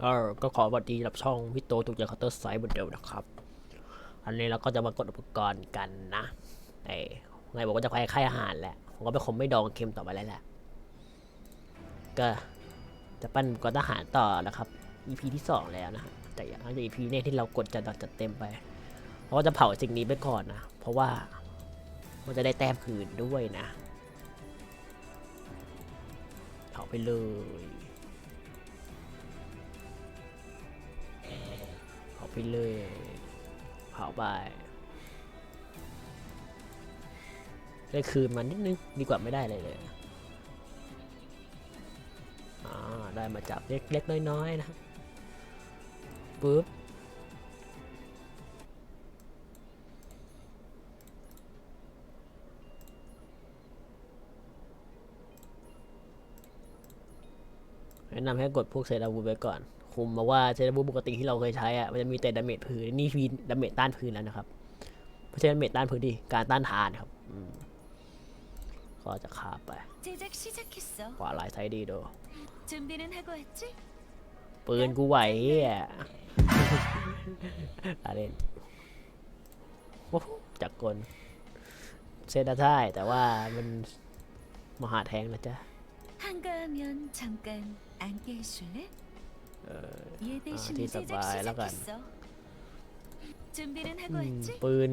เออก็ขอสวัสดีรับช่องพี่โตตุกจากคาเตอร์ไซด์เหมือนเดิมนะครับ อันนี้เราก็จะมากดอุปกรณ์กันนะเอ้ไงบอกว่าจะคลายค่ายอาหารแหละผมก็เป็นคนไม่ดองเค็มต่อไปแล้วแหละ ก็จะปั้นกรณ์ทหารต่อนะครับ EP ที่สองแล้วนะฮะแต่อย่างนั้น EP เนี่ยที่เรากดจะจัดเต็มไปเพราะว่าจะเผาสิ่งนี้ไปก่อนนะ เพราะว่ามันจะได้แต้มคืนด้วยนะ เผาไปเลย ไปเลยเผาไปได้คืนมานิดนึง ดีกว่าไม่ได้เลยเลยอ่าได้มาจากเล็กๆน้อยๆนะปุ๊บแนะนำให้กดพวกเซราวูไว้ก่อน คุมมาว่าเซนร์บบปกติที่เราเคยใช้อะมันจะมีแต่ดาเมจพื้นนี่คือดาเมจต้านพื้นแล้วนะครับเพราะฉะนั้นเมจต้านพื้นดีการต้านทานครับก็จะขาไปขวาลายไทยดีดูปืนกูไหวอะเล่นจากกลเซนได้ แต่ว่ามันมหาแทงนะจ๊ะ ออที่สบายแล้วกันปืน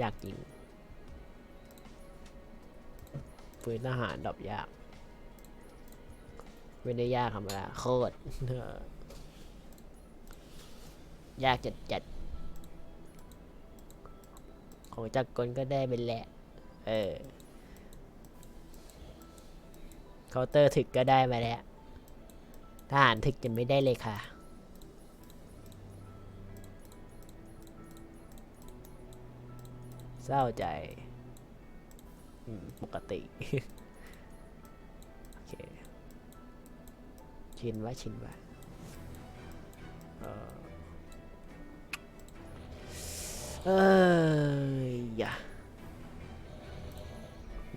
ยากจริง ปืนทหารดอบยาก ไม่ได้ยากธรรมดาโคตรยากจัดจัดของจากกลก็ได้เป็นแหละ เออ เคาน์เตอร์ถึกก็ได้มาแล้วทหารถึกจะไม่ได้เลยค่ะ เศร้าใจปกติ โอเค ชินว้ชินว้เออเอ้ยอย่า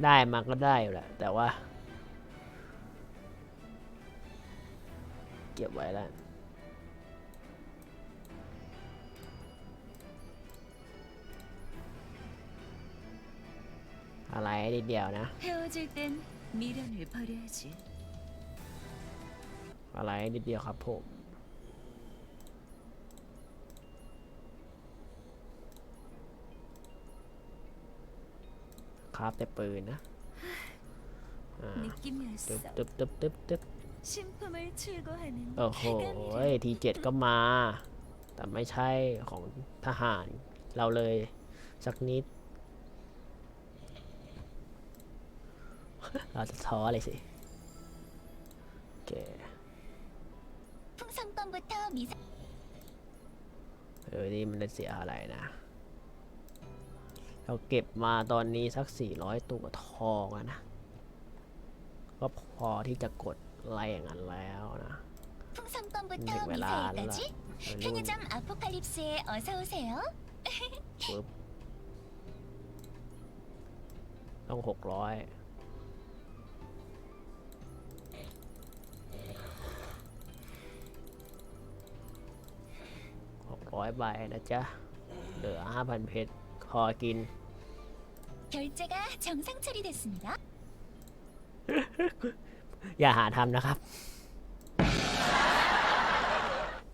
ได้มาก็ได้อยู่แหละแต่ว่า เก็บไว้แล้ว อะไรนิดเดียวนะ 헤어질 땐 미련을 버려야지. อะไรนิดเดียวครับผม ครับแต่ปืนนะอ่า 느낌이었어. ตึ๊บตึ๊บตึ๊บตึ๊บตึ๊บ 신품을 출고하는 โอ้โหทีเจ็ดก็มา แต่ไม่ใช่ของทหาร เราเลย สักนิด เราจะท้อเลยสิ โอเค 풍선껌부터 미사 เออ นี่มันจะเสียอะไรนะ เราเก็บมาตอนนี้สัก 400 ตัวทองอะนะ ก็พอที่จะกด ไล่อย่างนั้นแล้วนะ 풍선껌부터 음, 왜 나, 안 나. 미사일까지 음. 편의점 아포칼립스에 어서 오세요. ปึ๊บ ต้อง 600 600ใบนะจ๊ะ เหลือ 5,000 เพชร พอกิน 결제가 정상 처리됐습니다. อย่าหาทำนะครับ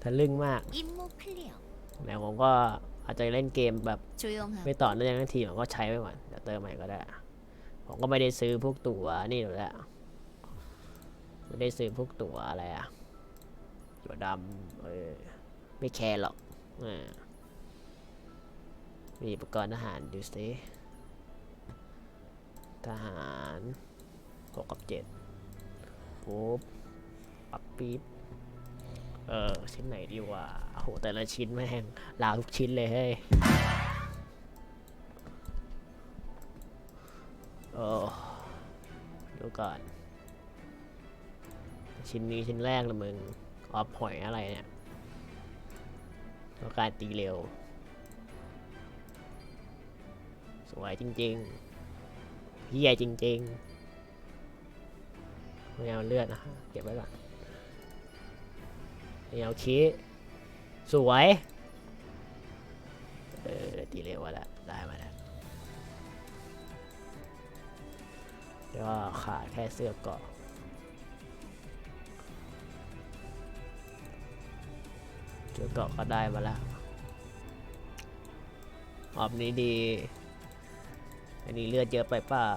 ทะลึ่งมาก 임무 클리어. แต่ผมก็อาจจะเล่นเกมแบบ 조용하고 ไม่ต่อเนื่องทั้งทีผมก็ใช้ไปก่อนเดี๋ยวเติมใหม่ก็ได้ ผมก็ไม่ได้ซื้อพวกตั๋วนี่หรอกแหละไม่ได้ซื้อพวกตั๋วอะไรอะตั๋วดำเออไม่แคร์หรอกอ่ามีอุปกรณ์ทหารดูสิทหารหกกับเจ็ด ปุ๊บปักปี๊บเออชิ้นไหนดีวะโอ้โหแต่ละชิ้นแม่งลาวทุกชิ้นเลยเฮ้ยโอ้ดูก่อน ชิ้นนี้ชิ้นแรกลยมึงออฟหอยอะไรเนี่ยต้องการตีเร็ว สวยจริงๆเฮียจริง ๆ ไม่เอาเลือดนะเก็บไว้ก่อนไม่เอาคีสวยเออดีเร็วแล้วได้มาแล้วเดี๋ยวก็ขาดแค่เสื้อเกาะเสื้อเกาะก็ได้มาแล้วออบนี้ดี อันนี้เลือดเยอะไปเปล่า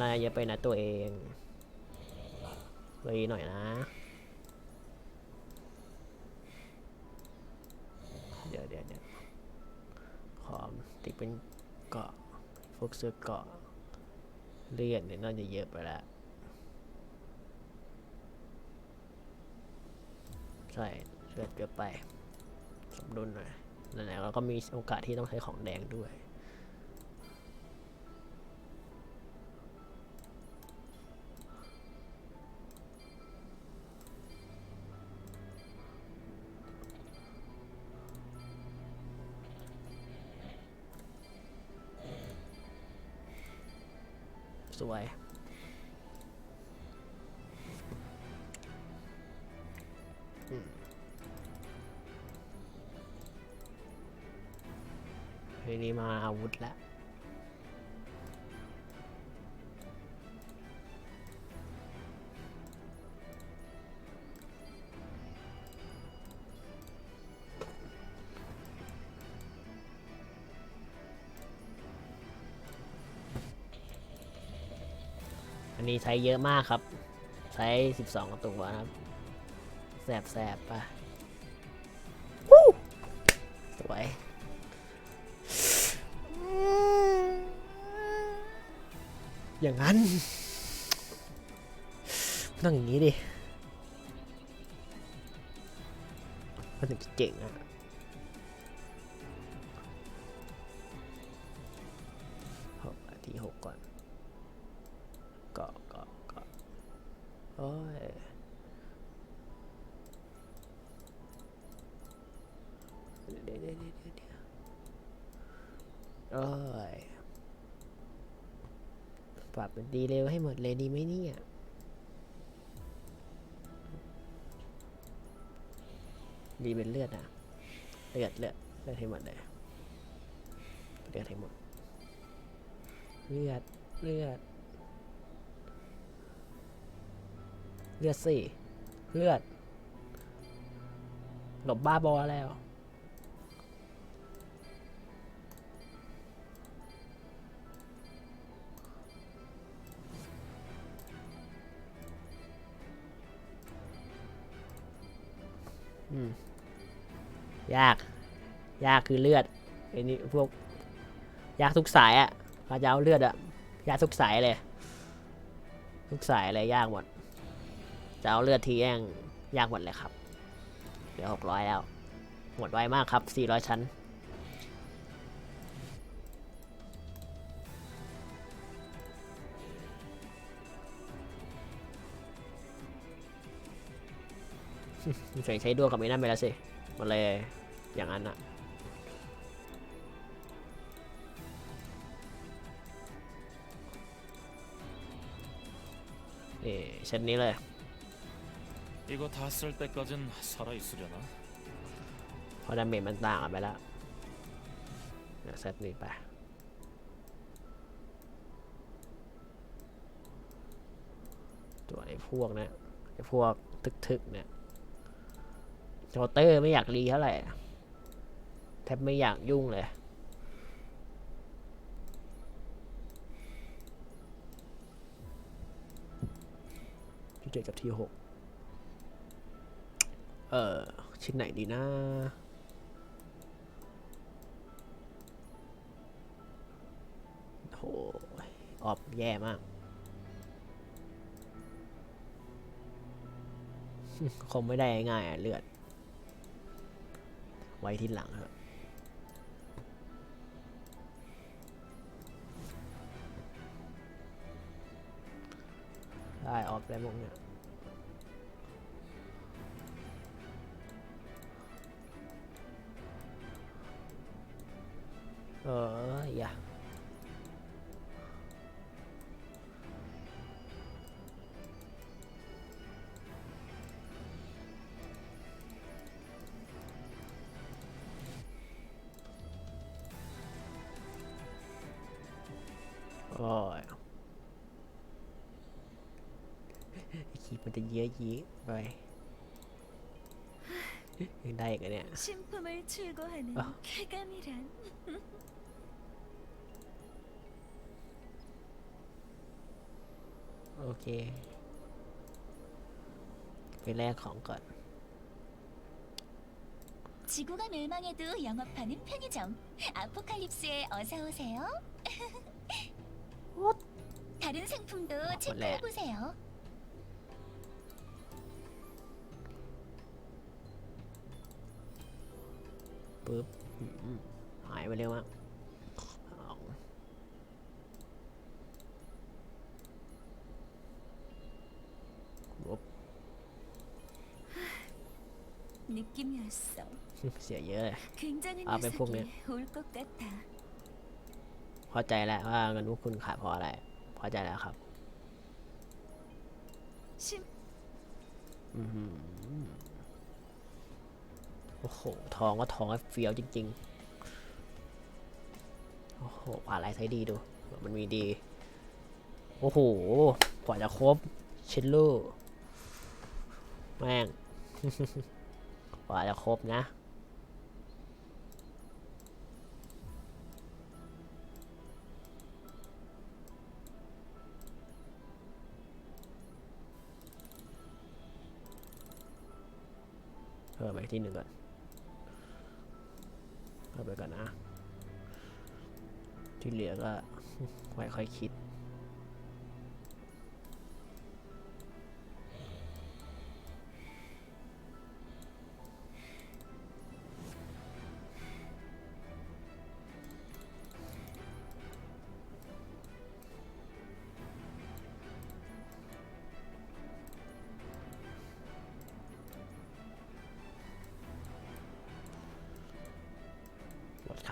นาจะเยอะไปนะตัวเองเลยหน่อยนะ เดี๋ยวเดี๋ยวเดี๋ยวขอมติดเป็นเกาะพวกเสื้อเกาะเลือดเนี่ยน่าจะเยอะไปแล้วใช่เลือดเยอะไป สมดุลหน่อยนั่นแหละแล้วก็มีโอกาสที่ต้องใช้ของแดงด้วย สวยอืมเฮ้ยนี่มาอาวุธแล้ว นนี้ใช้เยอะมากครับ ใช้ 12ตัวนะครับ แสบแสบไปะวู้สวยอย่างนั้นต้องอย่างนี้ดิ มันถึงจะเจ๋งอะ ปรับดีเร็วให้หมดเลยดีไหมเนี่ยดีเป็นเลือดอะ เลือดเลือดเลือดให้หมดเลยเลือดให้หมด เลือดเลือด เลือดสิเลือดหลบบ้าบอแล้ว ยาก ยากคือเลือดไอ้นี่พวก ยากทุกสายอะ่ะเราจะเอาเลือดอะ่ะ ยากทุกสายเลย ทุกสายเลยยากหมด จะเอาเลือดทีแองยากหมดเลยครับเดี๋ยวหกร้อยแล้ว หมดไวมากครับสี่ร้อยชั้น มีแฝงใช้ดวงกับไอ้นั่นไปแล้วสิ มันเลยอย่างนั้นอะนี่เช่นนี้เลย 이거 다 쓸 때까진 살아 있으려나? เพราะดาเมจมันต่างกันไปแล้วเดี๋ยวเซตนี้ไป ตัวไอ้พวกเนะไอ้พวกทึกๆเนี่ย โจเตอร์ไม่อยากรีเท่าไหร่แทบไม่อยากยุ่งเลยที่เจ็ดกับที่หกเออชิ้นไหนดีนะโหออบแย่มาก คงไม่ได้ง่ายอะเลือด ไว้ที่หลังเถอะได้ออฟได้พวกเนี้ย มันจะเยอะยี้ไปยังได้อีกเหรอเนี่ย 신품을 출고하는 아. 쾌감이란 โอเค ไปแลกของก่อน 지구가 멸망해도 영업하는 편의점 아포칼립스에 어서 오세요. 다른 상품도 체크해 보세요. ปึ๊บหายไปเร็วมากบนึกกิมยาสอเสียเยอะเลยเอาไปพวกนี้พอใจแล้วว่าเงินพวกคุณขายพออะไร พอใจแล้วครับอืม โอ้โห ทองก็ทองเฟี้ยวจริง ๆ โอ้โหผ่านลายไซดีดู มันมีดี โอ้โห กว่าจะครบชิลลูแม่ง กว่าจะครบนะเพิ่มไปที่หนึ่งก่อน เอาไปก่อนนะ ที่เหลือก็ไว้ค่อยคิด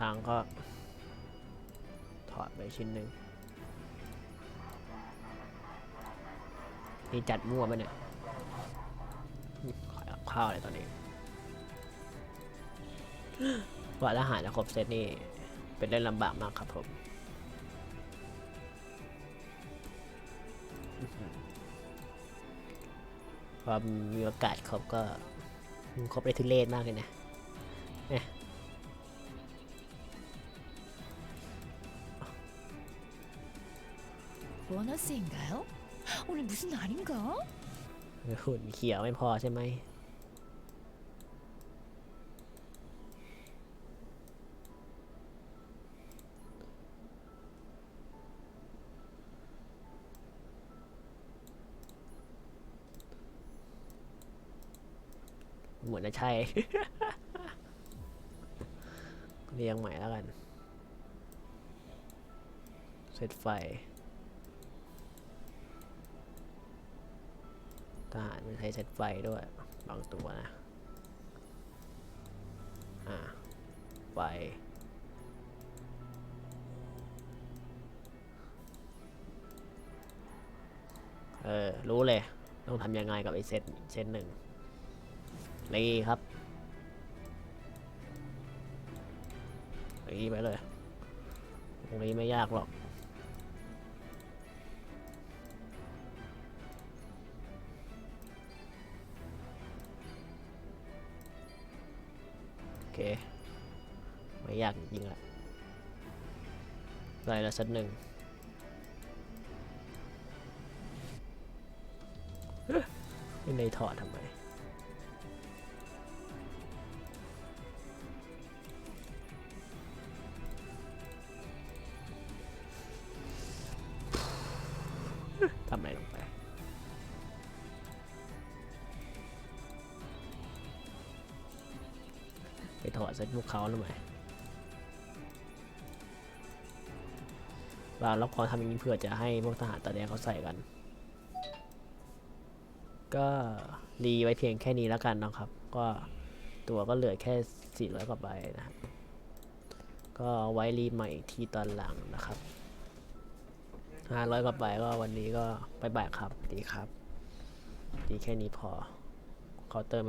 ค้างก็ถอดไปชิ้นหนึ่งนี่จัดมั่วไปเนี่ยขอเอาข้าวอะไรตอนนี้ว่าถ้าหาจะครบเซตนี่ เป็นเล่นลำบากมากครับผมอื้อหือพอมีโอกาสครบก็ครบได้ทุเรศมากเลยนะ 보너스인가요? 오늘 무슨 날인가? หุ่นเขียวไม่พอใช่ไหม เหมือนจะใช่ เรียงใหม่แล้วกัน เซตไฟ ทหารมันใช้เซตไฟด้วยบางตัวนะ อ่า ไฟ เออ รู้เลย ต้องทำยังไงกับไอเซตเซตหนึ่งรีครับรีไปเลยตรงนี้ไม่ยากหรอก เค ไม่ยากจริงละไรละสักหนึ่งไม่ในถอดทำไม ไปถอดเซ็ตพวกเขาทำไมเราเราขอทำอย่างนี้เพื่อจะให้พวกทหารตาแดงเขาใส่กัน ก็รีไว้เพียงแค่นี้แล้วกันนะครับ ก็ตัวก็เหลือแค่400กว่าใบนะครับก็ไว้รีใหม่อีกทีตอนหลังนะครับห้าร้อยกว่าไปก็วันนี้ก็ไปบ่ายครับ ดีครับ ดีแค่นี้พอเคาเตอร์